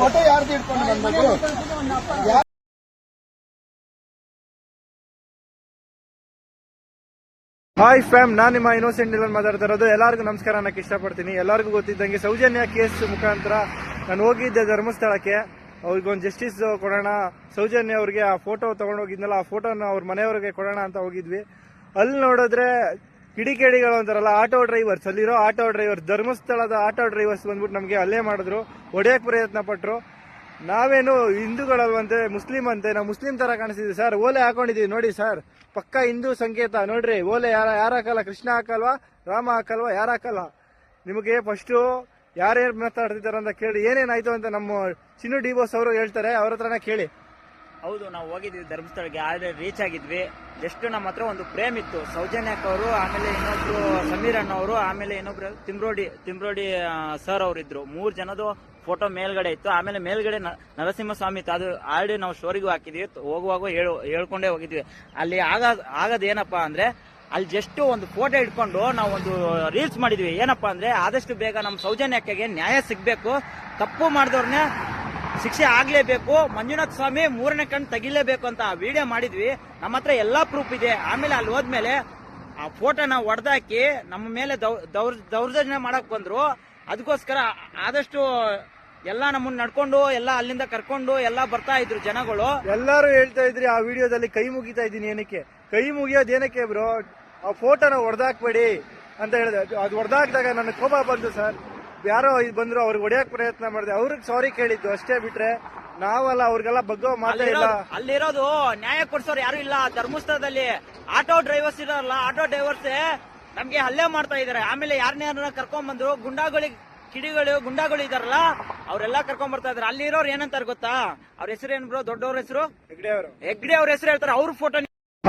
Photo ಯಾರ್ದು ಇಟ್ಕೊಂಡು hi fam ನಾನು ನಿಮ್ಮ ಇನ್ನೋಸೆಂಟ್ ಇಲ್ಲನ್ ಮಾತಾಡ್ತಾ ಇರೋದು. ಎಲ್ಲರಿಗೂ ನಮಸ್ಕಾರ, ಅನ್ನಕ್ಕೆ ಇಷ್ಟಪಡ್ತೀನಿ. ಎಲ್ಲರಿಗೂ ಗೊತ್ತಿದ್ದಂಗೆ ಸೌಜನ್ಯ ಕೇಸ್ ಮುಖಾಂತರ ನಾನು ಹೋಗಿದ್ದೆ ಧರ್ಮಸ್ಥಳಕ್ಕೆ. ಅವ್ರಿಗೊಂದು ಜಸ್ಟಿಸ್ ಕೊಡೋಣ. ಸೌಜನ್ಯ ಅವ್ರಿಗೆ ಆ ಫೋಟೋ ತಗೊಂಡೋಗಿದ್ನಲ್ಲ ಆ ಫೋಟೋನ ಅವ್ರ ಮನೆಯವ್ರಿಗೆ ಕೊಡೋಣ ಅಂತ ಹೋಗಿದ್ವಿ. ಅಲ್ಲಿ ನೋಡಿದ್ರೆ ಕಿಡಿಕೇಡಿಗಳು ಅಂತಾರಲ್ಲ, ಆಟೋ ಡ್ರೈವರ್ಸ್, ಅಲ್ಲಿರೋ ಆಟೋ ಡ್ರೈವರ್ಸ್, ಧರ್ಮಸ್ಥಳದ ಆಟೋ ಡ್ರೈವರ್ಸ್ ಬಂದ್ಬಿಟ್ಟು ನಮಗೆ ಅಲ್ಲೇ ಮಾಡಿದ್ರು ಹೊಡೆಯಕ್ಕೆ ಪ್ರಯತ್ನ ಪಟ್ಟರು ನಾವೇನು ಹಿಂದೂಗಳಲ್ವಂತೆ, ಮುಸ್ಲಿಂ ಅಂತೆ, ನಾವು ಮುಸ್ಲಿಂ ತರ ಕಾಣಿಸ್ತಿದ್ವಿ ಸರ್. ಓಲೆ ಹಾಕೊಂಡಿದ್ದೀವಿ ನೋಡಿ ಸರ್. ಪಕ್ಕ ಹಿಂದೂ ಸಂಕೇತ, ನೋಡ್ರಿ, ಓಲೆ ಯಾರ, ಯಾರು ಹಾಕಲ್ಲ? ಕೃಷ್ಣ ಹಾಕಲ್ವಾ? ರಾಮ ಹಾಕಲ್ವಾ? ಯಾರು ಹಾಕಲ್ಲ? ನಿಮಗೆ ಫಸ್ಟು ಯಾರ್ಯಾರು ಮಾತಾಡ್ತಿದ್ದಾರೆ ಅಂತ ಕೇಳಿ ಏನೇನಾಯ್ತು ಅಂತ ನಮ್ಮ ಚಿನ್ನು ಡಿ ಬೋಸ್ ಅವರು ಹೇಳ್ತಾರೆ, ಅವ್ರ ಹತ್ರನೇ ಕೇಳಿ. ಹೌದು, ನಾವು ಹೋಗಿದ್ವಿ ಧರ್ಮಸ್ಥಳಕ್ಕೆ, ಆದ್ರೆ ರೀಚ್ ಆಗಿದ್ವಿ. ಜಸ್ಟ್ ನಮ್ಮ ಹತ್ರ ಒಂದು ಪ್ರೇಮ್ ಇತ್ತು. ಸೌಜನ್ಯಕ್ ಅವರು, ಆಮೇಲೆ ಇನ್ನೊಬ್ರು ಸಮೀರ್ ಅಣ್ಣ ಅವರು, ಆಮೇಲೆ ಇನ್ನೊಬ್ರು ತಿಮ್ರೋಡಿ ತಿಮ್ರೋಡಿ ಸರ್ ಅವರಿದ್ರು ಮೂರು ಜನದು ಫೋಟೋ ಮೇಲ್ಗಡೆ ಇತ್ತು. ಆಮೇಲೆ ಮೇಲ್ಗಡೆ ನರಸಿಂಹ ಸ್ವಾಮಿ ಅದು ಆಲ್ರೆಡಿ ನಾವು ಸ್ಟೋರಿಗೂ ಹಾಕಿದ್ವಿ. ಹೋಗುವಾಗ ಹೇಳು, ಹೇಳ್ಕೊಂಡೇ ಹೋಗಿದ್ವಿ. ಅಲ್ಲಿ ಆಗ, ಆಗದ್ ಏನಪ್ಪಾ ಅಂದ್ರೆ, ಅಲ್ಲಿ ಜಸ್ಟ್ ಒಂದು ಫೋಟೋ ಇಟ್ಕೊಂಡು ನಾವು ಒಂದು ರೀಲ್ಸ್ ಮಾಡಿದ್ವಿ. ಏನಪ್ಪಾ ಅಂದ್ರೆ, ಆದಷ್ಟು ಬೇಗ ನಮ್ಮ ಸೌಜನ್ಯಕ್ಕೆ ನ್ಯಾಯ ಸಿಗ್ಬೇಕು. ತಪ್ಪು ಮಾಡಿದವ್ರನ್ನ ಶಿಕ್ಷೆ ಆಗ್ಲೇಬೇಕು, ಮಂಜುನಾಥ್ ಸ್ವಾಮಿ ಮೂರನೇ ಕಣ್ ತೆಗಿಲೇಬೇಕು ಅಂತ ವಿಡಿಯೋ ಮಾಡಿದ್ವಿ. ನಮ್ಮ ಹತ್ರ ಎಲ್ಲಾ ಪ್ರೂಫ್ ಇದೆ. ಆಮೇಲೆ ಅಲ್ಲಿ ಹೋದ್ಮೇಲೆ ಆ ಫೋಟೋನ ಹೊಡೆದಾಕಿ ನಮ್ಮ ಮೇಲೆ ದೌರ್- ದೌರ್ಜನ್ಯ ಮಾಡಕ್ ಬಂದ್ರು. ಅದಕ್ಕೋಸ್ಕರ ಆದಷ್ಟು ಎಲ್ಲ ನಮ್ಮನ್ನ ನಡ್ಕೊಂಡು, ಎಲ್ಲ ಅಲ್ಲಿಂದ ಕರ್ಕೊಂಡು, ಎಲ್ಲ ಬರ್ತಾ ಇದ್ರು ಜನಗಳು. ಎಲ್ಲರೂ ಹೇಳ್ತಾ ಇದ್ರಿ, ಆ ವಿಡಿಯೋದಲ್ಲಿ ಕೈ ಮುಗಿತಾ ಇದ್ದೀನಿ ಏನಕ್ಕೆ? ಕೈ ಮುಗಿಯೋದು ಏನಕ್ಕೆ ಬ್ರೋ ಆ ಫೋಟೋನ ಹೊಡೆದಾಕ್ಬೇಡಿ ಅಂತ ಹೇಳಿದೆ. ಅದು- ಹೊಡೆದಾಕ್ದಾಗ ನನ್ನ ಕೋಪ ಬಂತು ಸರ್. ಯಾರೋ ಇದು ಬಂದ್ರು ಅವ್ರಿಗೆ ಹೊಡಿಯಕ್ ಪ್ರಯತ್ನ ಮಾಡಿದೆ. ಅವ್ರಿಗೆ ಸಾರಿ ಕೇಳಿದ್ದು ಅಷ್ಟೇ ಬಿಟ್ರೆ ನಾವಲ್ಲ ಅವ್ರಿಗೆಲ್ಲ ಬಗ್ಗೋ ಮಾತೇ ಇಲ್ಲ. ಅಲ್ಲಿರೋದು- ನ್ಯಾಯ ಕೊಡ್ಸೋರು ಯಾರು ಇಲ್ಲ. ಧರ್ಮಸ್ಥಳದಲ್ಲಿ ಆಟೋ ಡ್ರೈವರ್ಸ್ ಇರೋಲ್ಲ ಆಟೋ ಡ್ರೈವರ್ಸ್ ನಮ್ಗೆ ಹಲ್ಲೆ ಮಾಡ್ತಾ ಇದಾರೆ ಆಮೇಲೆ ಯಾರನ್ನ ಕರ್ಕೊಂಡ್ ಬಂದ್ರು ಗುಂಡಾಗಳಿಗೆ ಕಿಡಿಗಳು ಗುಂಡಾಗಳು ಇದಾರಲ್ಲ ಅವರೆಲ್ಲ ಕರ್ಕೊಂಡ್ ಬರ್ತಾ ಇದಾರೆ ಅಲ್ಲಿರೋರು ಏನಂತಾರೆ ಗೊತ್ತಾ? ಅವ್ರ ಹೆಸರು ಏನ್ ಬ್ರೋ? ದೊಡ್ಡವ್ರ ಹೆಸರು? ಹೆಗ್ಡೆ ಅವರು. ಹೆಗ್ಡೆ ಅವ್ರ ಹೆಸರು ಹೇಳ್ತಾರೆ. ಅವ್ರ ಫೋಟೋ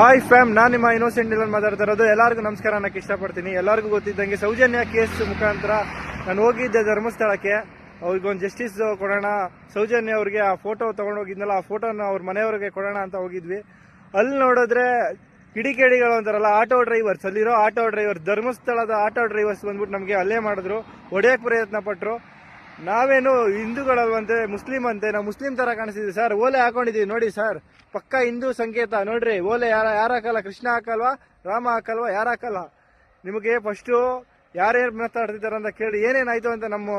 ಹಾಯ್ ಫ್ಯಾಮ್ ನಾನು ನಿಮ್ಮ ಇನ್ನೋಸೆಂಟ್ ಮಾತಾಡ್ತಾ ಇರೋದು. ಎಲ್ಲರಿಗೂ ನಮಸ್ಕಾರ ಅನ್ನಕ್ಕೆ ಇಷ್ಟಪಡ್ತೀನಿ. ಎಲ್ಲರಿಗೂ ಗೊತ್ತಿದ್ದಂಗೆ ಸೌಜನ್ಯ ಕೇಸ್ ಮುಖಾಂತರ ನಾನು ಹೋಗಿದ್ದೆ ಧರ್ಮಸ್ಥಳಕ್ಕೆ. ಅವ್ರಿಗೊಂದು ಜಸ್ಟಿಸ್ ಕೊಡೋಣ. ಸೌಜನ್ಯ ಅವ್ರಿಗೆ ಆ ಫೋಟೋ ತಗೊಂಡೋಗಿದ್ನಲ್ಲ, ಆ ಫೋಟೋನ ಅವ್ರ ಮನೆಯವ್ರಿಗೆ ಕೊಡೋಣ ಅಂತ ಹೋಗಿದ್ವಿ. ಅಲ್ಲಿ ನೋಡಿದ್ರೆ ಕಿಡಿಕೇಡಿಗಳು ಅಂತಾರಲ್ಲ ಆಟೋ ಡ್ರೈವರ್ಸ್ ಅಲ್ಲಿರೋ ಆಟೋ ಡ್ರೈವರ್ ಧರ್ಮಸ್ಥಳದ ಆಟೋ ಡ್ರೈವರ್ಸ್ ಬಂದ್ಬಿಟ್ಟು ನಮಗೆ ಅಲ್ಲೇ ಮಾಡಿದ್ರು ಹೊಡೆಯೋಕ್ಕೆ ಪ್ರಯತ್ನ ಪಟ್ಟರು ನಾವೇನು ಹಿಂದೂಗಳಲ್ವಂತೆ ಮುಸ್ಲಿಂ ಅಂತೆ, ನಾವು ಮುಸ್ಲಿಂ ಥರ ಕಾಣಿಸ್ತಿದ್ವಿ ಸರ್. ಓಲೆ ಹಾಕೊಂಡಿದ್ದೀವಿ ನೋಡಿ ಸರ್. ಪಕ್ಕ ಹಿಂದೂ ಸಂಕೇತ, ನೋಡ್ರಿ, ಓಲೆ ಯಾರ ಯಾರು ಹಾಕಲ್ಲ? ಕೃಷ್ಣ ಹಾಕಲ್ವಾ? ರಾಮ ಹಾಕಲ್ವಾ? ಯಾರು ಹಾಕಲ್ಲ? ನಿಮಗೆ ಫಸ್ಟು ಯಾರ್ಯಾರು ಮಾತಾಡ್ತಿದ್ದಾರೆ ಅಂತ ಕೇಳಿ, ಏನೇನಾಯ್ತು ಅಂತ ನಮ್ಮ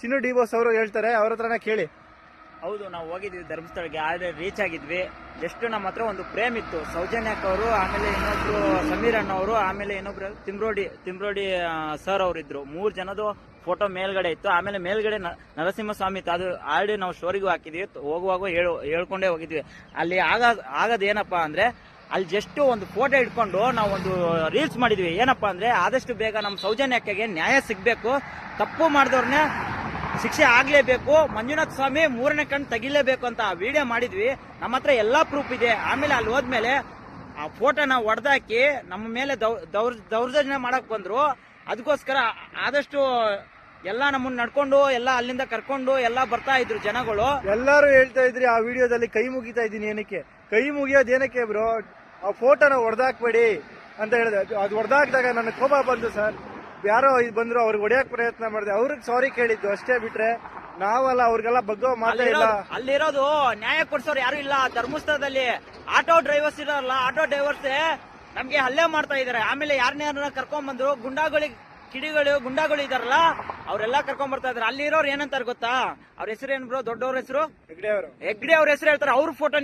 ಚಿನ್ನು ಡಿ ಬಾಸ್ ಅವರು ಹೇಳ್ತಾರೆ, ಅವ್ರ ಹತ್ರನೇ ಕೇಳಿ. ಹೌದು, ನಾವು ಹೋಗಿದ್ವಿ ಧರ್ಮಸ್ಥಳಕ್ಕೆ, ಆದ್ರೆ ರೀಚ್ ಆಗಿದ್ವಿ. ಜಸ್ಟ್ ನಮ್ಮ ಹತ್ರ ಒಂದು ಪ್ರೇಮ್ ಇತ್ತು, ಸೌಜನ್ಯಕ್ ಅವರು, ಆಮೇಲೆ ಇನ್ನೊಬ್ರು ಸಮೀರ್ ಅಣ್ಣ ಅವರು, ಆಮೇಲೆ ಇನ್ನೊಬ್ರು ತಿಮ್ರೋಡಿ ತಿಮ್ರೋಡಿ ಸರ್ ಅವರಿದ್ರು ಮೂರು ಜನದು ಫೋಟೋ ಮೇಲ್ಗಡೆ ಇತ್ತು. ಆಮೇಲೆ ಮೇಲ್ಗಡೆ ನರಸಿಂಹಸ್ವಾಮಿ ಇತ್ತು. ಅದು ಆಲ್ರೆಡಿ ನಾವು ಸ್ಟೋರಿಗೂ ಹಾಕಿದ್ವಿ. ಹೋಗುವಾಗ ಹೇಳು, ಹೇಳ್ಕೊಂಡೇ ಹೋಗಿದ್ವಿ. ಅಲ್ಲಿ ಆಗ, ಆಗದ್ ಏನಪ್ಪಾ ಅಂದ್ರೆ ಅಲ್ಲಿ ಜಸ್ಟ್ ಒಂದು ಫೋಟೋ ಇಟ್ಕೊಂಡು ನಾವು ಒಂದು ರೀಲ್ಸ್ ಮಾಡಿದ್ವಿ. ಏನಪ್ಪಾ ಅಂದ್ರೆ ಆದಷ್ಟು ಬೇಗ ನಮ್ಮ ಸೌಜನ್ಯಕ್ಕೆ ನ್ಯಾಯ ಸಿಗಬೇಕು. ತಪ್ಪು ಮಾಡಿದವ್ರನ್ನ ಶಿಕ್ಷೆ ಆಗಲೇಬೇಕು. ಮಂಜುನಾಥ್ ಸ್ವಾಮಿ ಮೂರನೇ ಕಣ್ಣು ತೆಗಿಲೇಬೇಕು ಅಂತ ಆ ವಿಡಿಯೋ ಮಾಡಿದ್ವಿ. ನಮ್ಮ ಹತ್ರ ಎಲ್ಲಾ ಪ್ರೂಫ್ ಇದೆ. ಆಮೇಲೆ ಅಲ್ಲಿ ಹೋದ್ಮೇಲೆ ಆ ಫೋಟೋನ ಹೊಡೆದಾಕಿ ನಮ್ಮ ಮೇಲೆ ದೌರ್- ದೌರ್ಜನ್ಯ ಮಾಡಕ್ ಬಂದ್ರು. ಅದಕ್ಕೋಸ್ಕರ ಆದಷ್ಟು ಎಲ್ಲ ನಮ್ಮನ್ನ ನಡ್ಕೊಂಡು, ಎಲ್ಲ ಅಲ್ಲಿಂದ ಕರ್ಕೊಂಡು, ಎಲ್ಲ ಬರ್ತಾ ಇದ್ರು ಜನಗಳು. ಎಲ್ಲರೂ ಹೇಳ್ತಾ ಇದ್ರಿ, ಆ ವಿಡಿಯೋದಲ್ಲಿ ಕೈ ಮುಗಿತಾ ಇದ್ದೀನಿ ಏನಕ್ಕೆ? ಕೈ ಮುಗಿಯೋದು ಏನಕ್ಕೆ ಬ್ರೋ ಆ ಫೋಟೋನ ಹೊಡೆದಾಕ್ಬೇಡಿ ಅಂತ ಹೇಳಿದೆ. ಅದು- ಹೊಡೆದಾಕಿದಾಗ ನನ್ನ ಕೋಪ ಬಂತು ಸರ್. ಯಾರೋ ಇದು ಬಂದ್ರು ಅವ್ರಿಗೆ ಹೊಡೆಯಕ್ ಪ್ರಯತ್ನ ಮಾಡಿದೆ. ಅವ್ರಿಗೆ ಸಾರಿ ಕೇಳಿದ್ದು ಅಷ್ಟೇ ಬಿಟ್ರೆ ನಾವಲ್ಲ ಅವ್ರಿಗೆಲ್ಲ ಬಗ್ಗೋ ಮಾತೇ ಇಲ್ಲ. ಅಲ್ಲಿರೋದು- ನ್ಯಾಯ ಕೊಡ್ಸೋರು ಯಾರು ಇಲ್ಲ. ಧರ್ಮಸ್ಥಳದಲ್ಲಿ ಆಟೋ ಡ್ರೈವರ್ಸ್ ಇರೋಲ್ಲ ಆಟೋ ಡ್ರೈವರ್ಸ್ ನಮ್ಗೆ ಹಲ್ಲೆ ಮಾಡ್ತಾ ಇದಾರೆ ಆಮೇಲೆ ಯಾರನ್ನ ಕರ್ಕೊಂಡ್ ಬಂದ್ರು? ಗುಂಡಾಗಳಿಗೆ ಕಿಡಿಗಳು ಗುಂಡಾಗಳು ಇದಾರಲ್ಲ ಅವರೆಲ್ಲ ಕರ್ಕೊಂಡ್ ಬರ್ತಾ ಇದಾರೆ ಅಲ್ಲಿರೋರು ಏನಂತಾರೆ ಗೊತ್ತಾ? ಅವ್ರ ಹೆಸರು ಏನ್ ಬ್ರೋ? ದೊಡ್ಡವ್ರ ಹೆಸರು? ಹೆಗ್ಡೆ ಅವರು ಹೆಗ್ಡೆ ಅವ್ರ ಹೆಸರು ಹೇಳ್ತಾರೆ. ಅವ್ರ ಫೋಟೋ